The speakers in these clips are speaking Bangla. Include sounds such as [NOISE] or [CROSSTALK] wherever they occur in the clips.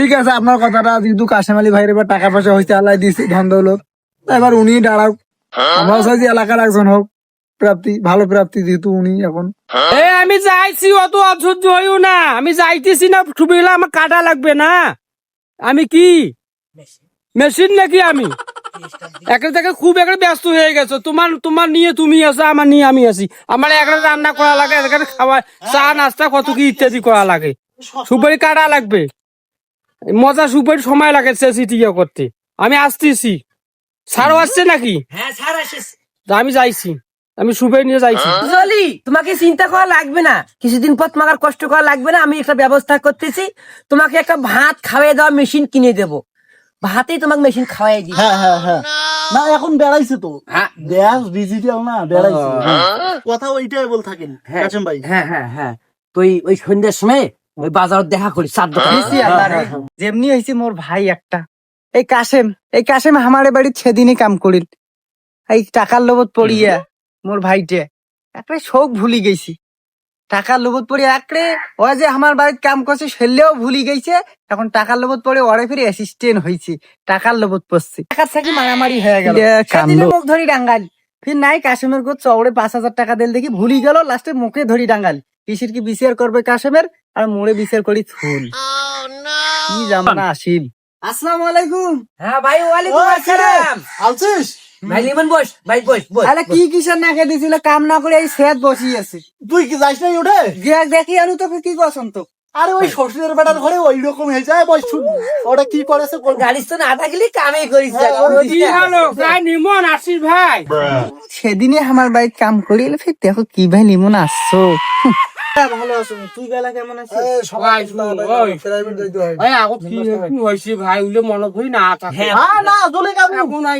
ঠিক আছে, আপনার কথাটা যেহেতু কাশেম আলী ভাইয়ের এবার টাকা পয়সা হয়েছে আল্লাহ দিয়েছে ধন এবার উনি দাঁড়াও আমরাও চাইছি এলাকার একজন হোক, প্রাপ্তি, ভালো প্রাপ্তি যেহেতু উনি এখন। এ, আমি যাইছি, অত অসহ্য হইও না। আমি যাইতেছি না সুবিধা আমার কাটা লাগবে না। আমি কি? মেশিন নাকি আমি? একটা থেকে খুব একটা ব্যস্ত হয়ে গেছো। তোমার তোমার নিয়ে তুমি আছো, আমার নিয়ে আমি আছি। আমার একটা রান্না করা লাগে এখানে খাওয়া, চা, নাস্তা, কত কি ইত্যাদি করা লাগে। সুপারি কাটা লাগবে। মজা সুপারি সময় লাগে চেঁচিটিয়া করতে। আমি আসতেছি। সারও আসছে নাকি? হ্যাঁ স্যার আমি যাইছি। আমি সুপারি নিয়ে যাইছি। জলি তোমাকে চিন্তা করা লাগবে না। কিছুদিন পর তোমাকে কষ্ট করা লাগবে না। আমি একটা ব্যবস্থা করতেছি। তোমাকে একটা ভাত খাওয়াই দেওয়া মেশিন কিনে দেবো। ভাতেই তোমাকে মেশিন খাওয়াই দিই হ্যাঁ হ্যাঁ হ্যাঁ। না এখন বেড়াইছে তো। ডিজিটাল না বেড়াইছে। কথা ওইটাই বল থাকেন হ্যাঁ। কাশেম ভাই। হ্যাঁ হ্যাঁ হ্যাঁ। তো ওই- ওই সন্ধ্যার সময় ওই বাজার দেখা করি চার দোকানে। দিছি আল্লাহ রে। যেমনি হয়েছে মোর ভাই একটা। এই কাশেম এই কাশেম আমারে বাড়ি সেদিনই কাম করিল। এই টাকার লোভত পড়িয়া মোর ভাইটে একটা শোক ভুলি গেছি। টাকার লোভত পড়ে একরে ও যে আমার বাড়িতে কাম করছে সেলেও ভুলি গেছে এখন টাকার লোভত পড়ে ওরে ফিরে অ্যাসিস্ট্যান্ট হয়েছি টাকার লোভত পড়ছে। টাকার থেকে মারামারি হয়ে গেল। সেদিনে মুখ ধরি ডাঙ্গাল ফির নাই কাশেমের কো চৌড়ে পাঁচ হাজার টাকা দিল দেখি ভুলি গেল লাস্টে মুখে ধরি ডাঙ্গাল কিসির কি বিচার করবে কাশেমের? আর মোড়ে বিচার করি ফুল। কি জামানা আসিল আসসালামু আলাইকুম। হ্যাঁ ভাই ওয়ালাইকুম আসসালাম। আলছিস ভাই লিমন বস ভাই বস বস আরে কি কিসের নাকে দিছিল? কাম না করে এই সেত বসি আছে তুই কি নাই ওঠে দেখ দেখি আনু তোকে কি করছন তো আরে ওই শ্বশুরের বেটার ঘরে ওই রকম হয়ে যায় বই শুন। ওটা কি করেছে কোন গাড়ি তো না থাকলে কামই করিস কি হলো? নিমন আসিস ভাই। সেদিনে আমার বাড়িতে কাম করিল ফির দেখো কি ভাই লিমন আসছো। ভালো আছো তুই বেলা কেমন আছিস? সবাই ওই। প্রাইভেট যাইতে হয়। ভাই আগো কি কি হয়েছে ভাই উলে মনে হই না থাকে হ্যাঁ না চলে যাব এখন আই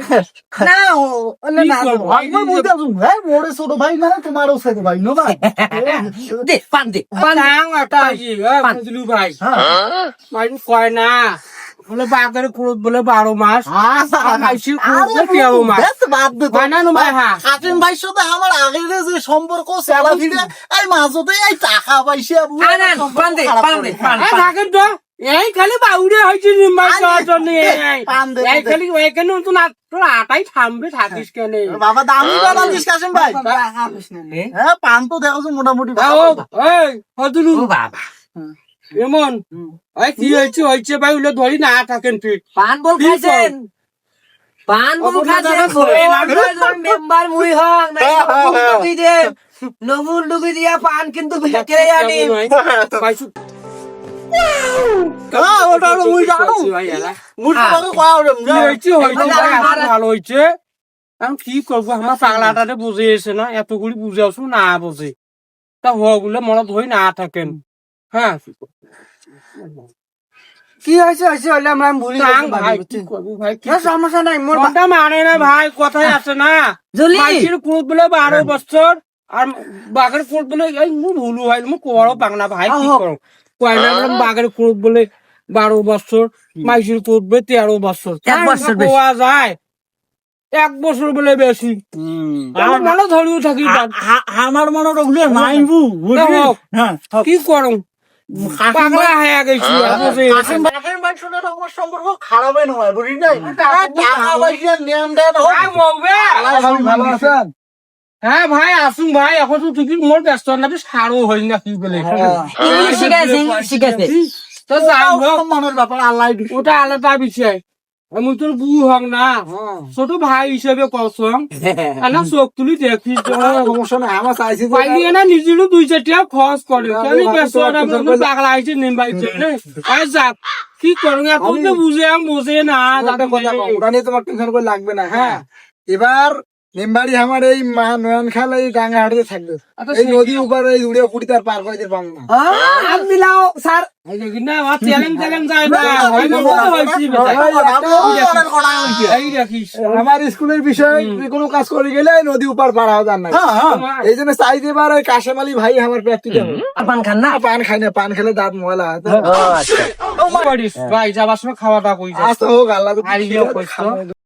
না ও- ওলে না ভাই মই বুঝতে আছো ভাই মোরে ছোট ভাই তোমারও ছোট ভাই নো ভাই। [LAUGHS] দে পান দে পাং একটা আইছি বুঝলু ভাই ভাই কয় না। বলে বাগের কুড়ত বলে বারো মাস। আইসি কুড়ত তেরো মাস। বাদ ভাই? হ্যাঁ। কাশেম ভাইয়ের সাথে আমার আগের যে সম্পর্ক সেরা ভিড়ে এই মাঝতে টাকা পাইছে তো খালি বাউরে হয়েছে নিম্বাই আরে, জন্য। এই খালি এখানে তো না তোর আটাই থামবে থাকিস কেন? বাবা দামি বাবা ভাই হ্যাঁ পান তো দেখো মোটামুটি ও এই হদুলু বাবা। এমন? এই কি হয়েছে? হয়েছে ভাই উলে ধরি না থাকেন তুই পান বল খাইছেন? পান বল খাইছেন? দাদা মেম্বার মুই হক নাই হ্যাঁ, হ্যাঁ, নবুল হ্যাঁ। ডুবি দে নবুল ডুবি দিয়া পান কিন্তু ভেতরে আনি। পাইছু? হ্যাঁ, কি করব? আমার পাগলাটাতে বুঝে এসে না এতগুলি বুঝে আসু না বুঝে। তা হগুলো মনে ধরি না থাকেন। হ্যাঁ। কি হয়েছে? হয়েছে হলে আমরা ভুলি ভাই সমস্যা নাই মোর বা- মানে না ভাই কথাই আছে না। জলি! কুড় বলে বারো বছর আর বাঘের কুড় বলে এই মু ভুলু হয় মু কোয়ারও বাংলা ভাই কি করো কয় বাঘের কুড় বলে বারো বছর মাইসির কুড় বলে তেরো বছর। এক বছর কোয়া যায়? এক বছর বলে বেশি। মনে ধরিও থাকি আমার মনে হ্যাঁ। কি করো পাগলা হয়ে গেছি ভাই সাথে তো আমার সম্পর্ক খারাপই নয় নাই? টাকা পয়সা দেন ভালো আছেন? হ্যাঁ ভাই আসুন ভাই। এখন তো তুই মোর ব্যস্ত না সারও হয় না কি বলে? ইংলিশ শিখাইছে ইংলিশ শিখাইছে। তো যাই হোক। সম্মানের ব্যাপার আল্লাহ ওটা আলাদা বিষয়। আমি তোর বউ হক না। ছোট ভাই হিসেবে কসং না [LAUGHS] চোখ তুলি দেখিস। [LAUGHS] আমার চাইছি পাইলি না নিজেরও দুই চারটিয়া খরচ করে। আমি ব্যস্ত ভাবছি [LAUGHS] না তোমার বন্ধু পাগলা হয়েছে নিম্বাইছে আর যাক কি করুন এখন তো বুঝে আমি বুঝে না তোমার টেনশন করে লাগবে না হ্যাঁ। এবার মেম্বারি আমার এই মা নয়ন খাল এই ডাঙ্গা হাটতে থাকবে এই নদী উপর এই উড়ে ফুটি তার পার করে দিতে পারব হাত মিলাও স্যার আমার স্কুলের বিষয়ে কোনো কাজ করে গেলে নদী উপর পার হওয়া যান না হ্যাঁ হ্যাঁ এই জন্য চাইতে এবার ওই কাশেম আলী ভাই আমার প্র্যাকটিক্যাল পান খান না পান খাই না পান খেলে দাঁত ময়লা হয় আচ্ছা ভাই যাবার সময় খাওয়া দাওয়া করি আজ হোক আল্লাহ ইয়ে?